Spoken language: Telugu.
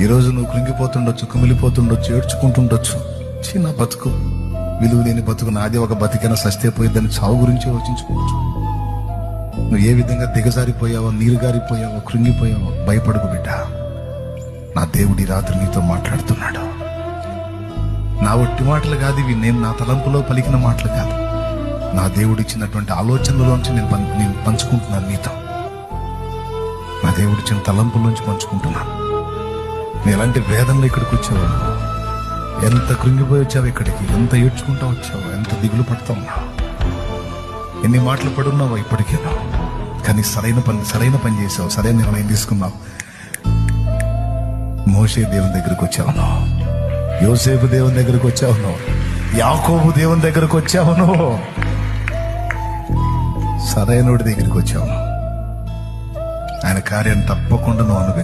ఈరోజు నువ్వు కృంగిపోతుండొచ్చు కుమిలిపోతుండొచ్చు ఏడ్చుకుంటుండొచ్చు. చిన్న బతుకు. విలువ లేని బతుకు నాది ఒక బతికైనా సస్తే పోయిద్దని చావు గురించి ఆలోచించుకోవచ్చు. నువ్వు ఏ విధంగా దిగజారిపోయావో నీరుగారిపోయావో కృంగిపోయావో భయపడుకు బిడ్డ. నా దేవుడి రాత్రి నీతో మాట్లాడుతున్నాడు. నా ఒట్టి మాటలు కాదు ఇవి నేను నా తలంపులో పలికిన మాటలు కాదు. నా దేవుడు ఇచ్చినటువంటి ఆలోచనలోంచి నేను పం- నేను పంచుకుంటున్నాను నీతో. నా దేవుడిచ్చిన తలంపులోంచి పంచుకుంటున్నాను. నేను ఎలాంటి వేదనలో ఇక్కడికి వచ్చావు ఎంత కృంగిపోయి వచ్చావు ఇక్కడికి? ఎంత ఏడ్చుకుంటా వచ్చావు? ఎంత దిగులు పడతా ఉన్నావు ఎన్ని మాటలు పడున్నావు ఇప్పటికేనా కానీ సరైన పని సరైన పని చేసావు సరైన నిర్ణయం తీసుకున్నావు. మోషే దేవుని దగ్గరికి వచ్చావు యోసేపు దేవుని దగ్గరికి వచ్చావు యాకోబు దేవుని దగ్గరికి వచ్చావు నువ్వు. సరైనోడి దగ్గరికి వచ్చావు ఆయన కార్యం తప్పకుండా నువ్వు అనుభవి